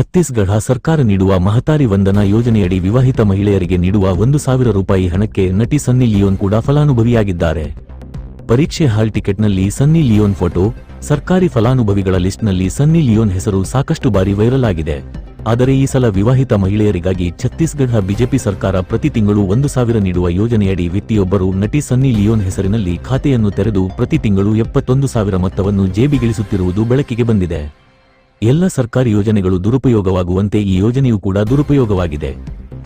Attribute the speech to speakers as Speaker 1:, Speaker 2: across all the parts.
Speaker 1: ಛತ್ತೀಸ್ಗಢ ಸರ್ಕಾರ ನೀಡುವ ಮಹತಾರಿ ವಂದನಾ ಯೋಜನೆಯಡಿ ವಿವಾಹಿತ ಮಹಿಳೆಯರಿಗೆ ನೀಡುವ ಒಂದು ಸಾವಿರ ರೂಪಾಯಿ ಹಣಕ್ಕೆ ನಟಿ ಸನ್ನಿ ಲಿಯೋನ್ ಕೂಡ ಫಲಾನುಭವಿಯಾಗಿದ್ದಾರೆ. ಪರೀಕ್ಷೆ ಹಾಲ್ ಟಿಕೆಟ್ನಲ್ಲಿ ಸನ್ನಿ ಲಿಯೋನ್ ಫೋಟೋ, ಸರ್ಕಾರಿ ಫಲಾನುಭವಿಗಳ ಲಿಸ್ಟ್ನಲ್ಲಿ ಸನ್ನಿ ಲಿಯೋನ್ ಹೆಸರು ಸಾಕಷ್ಟು ಬಾರಿ ವೈರಲ್ ಆಗಿದೆ. ಆದರೆ ಈ ಸಲ ವಿವಾಹಿತ ಮಹಿಳೆಯರಿಗಾಗಿ ಛತ್ತೀಸ್ಗಢ ಬಿಜೆಪಿ ಸರ್ಕಾರ ಪ್ರತಿ ತಿಂಗಳು ಒಂದು ಸಾವಿರ ನೀಡುವ ಯೋಜನೆಯಡಿ ವ್ಯಕ್ತಿಯೊಬ್ಬರು ನಟಿ ಸನ್ನಿ ಲಿಯೋನ್ ಹೆಸರಿನಲ್ಲಿ ಖಾತೆಯನ್ನು ತೆರೆದು ಪ್ರತಿ ತಿಂಗಳು ಎಪ್ಪತ್ತೊಂದು ಸಾವಿರ ಮೊತ್ತವನ್ನು ಜೇಬಿಗಿಳಿಸುತ್ತಿರುವುದು ಬೆಳಕಿಗೆ ಬಂದಿದೆ. ಎಲ್ಲ ಸರ್ಕಾರಿ ಯೋಜನೆಗಳು ದುರುಪಯೋಗವಾಗುವಂತೆ ಈ ಯೋಜನೆಯೂ ಕೂಡ ದುರುಪಯೋಗವಾಗಿದೆ.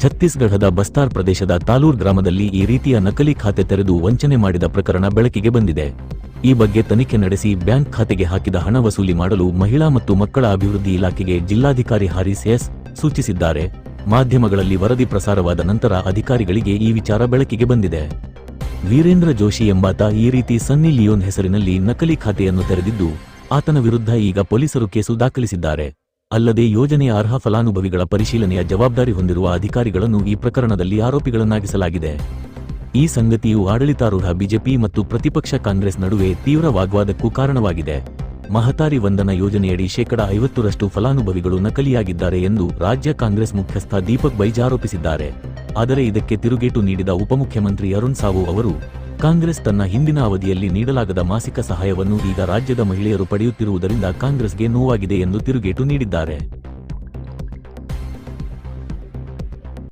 Speaker 1: ಛತ್ತೀಸ್ಗಢದ ಬಸ್ತಾರ್ ಪ್ರದೇಶದ ತಾಲೂರ್ ಗ್ರಾಮದಲ್ಲಿ ಈ ರೀತಿಯ ನಕಲಿ ಖಾತೆ ತೆರೆದು ವಂಚನೆ ಮಾಡಿದ ಪ್ರಕರಣ ಬೆಳಕಿಗೆ ಬಂದಿದೆ. ಈ ಬಗ್ಗೆ ತನಿಖೆ ನಡೆಸಿ ಬ್ಯಾಂಕ್ ಖಾತೆಗೆ ಹಾಕಿದ ಹಣ ವಸೂಲಿ ಮಾಡಲು ಮಹಿಳಾ ಮತ್ತು ಮಕ್ಕಳ ಅಭಿವೃದ್ಧಿ ಇಲಾಖೆಗೆ ಜಿಲ್ಲಾಧಿಕಾರಿ ಹಾರಿಸ್ ಎಸ್ ಸೂಚಿಸಿದ್ದಾರೆ. ಮಾಧ್ಯಮಗಳಲ್ಲಿ ವರದಿ ಪ್ರಸಾರವಾದ ನಂತರ ಅಧಿಕಾರಿಗಳಿಗೆ ಈ ವಿಚಾರ ಬೆಳಕಿಗೆ ಬಂದಿದೆ. ವೀರೇಂದ್ರ ಜೋಶಿ ಎಂಬಾತ ಈ ರೀತಿ ಸನ್ನಿ ಲಿಯೋನ್ ಹೆಸರಿನಲ್ಲಿ ನಕಲಿ ಖಾತೆಯನ್ನು ತೆರೆದಿದ್ದು ಆತನ ವಿರುದ್ಧ ಈಗ ಪೊಲೀಸರು ಕೇಸು ದಾಖಲಿಸಿದ್ದಾರೆ. ಅಲ್ಲದೆ ಯೋಜನೆಯ ಅರ್ಹ ಫಲಾನುಭವಿಗಳ ಪರಿಶೀಲನೆಯ ಜವಾಬ್ದಾರಿ ಹೊಂದಿರುವ ಅಧಿಕಾರಿಗಳನ್ನು ಈ ಪ್ರಕರಣದಲ್ಲಿ ಆರೋಪಿಗಳನ್ನಾಗಿಸಲಾಗಿದೆ. ಈ ಸಂಗತಿಯು ಆಡಳಿತಾರೂಢ ಬಿಜೆಪಿ ಮತ್ತು ಪ್ರತಿಪಕ್ಷ ಕಾಂಗ್ರೆಸ್ ನಡುವೆ ತೀವ್ರ ವಾಗ್ವಾದಕ್ಕೂ ಕಾರಣವಾಗಿದೆ. ಮಹತಾರಿ ವಂದನ ಯೋಜನೆಯಡಿ ಶೇಕಡ ಐವತ್ತರಷ್ಟು ಫಲಾನುಭವಿಗಳು ನಕಲಿಯಾಗಿದ್ದಾರೆ ಎಂದು ರಾಜ್ಯ ಕಾಂಗ್ರೆಸ್ ಮುಖ್ಯಸ್ಥ ದೀಪಕ್ ಬೈಜ್ ಆರೋಪಿಸಿದ್ದಾರೆ. ಆದರೆ ಇದಕ್ಕೆ ತಿರುಗೇಟು ನೀಡಿದ ಉಪಮುಖ್ಯಮಂತ್ರಿ ಅರುಣ್ ಸಾವು ಅವರು, ಕಾಂಗ್ರೆಸ್ ತನ್ನ ಹಿಂದಿನ ಅವಧಿಯಲ್ಲಿ ನೀಡಲಾಗದ ಮಾಸಿಕ ಸಹಾಯವನ್ನು ಈಗ ರಾಜ್ಯದ ಮಹಿಳೆಯರು ಪಡೆಯುತ್ತಿರುವುದರಿಂದ ಕಾಂಗ್ರೆಸ್ಗೆ ನೋವಾಗಿದೆ ಎಂದು ತಿರುಗೇಟು ನೀಡಿದ್ದಾರೆ.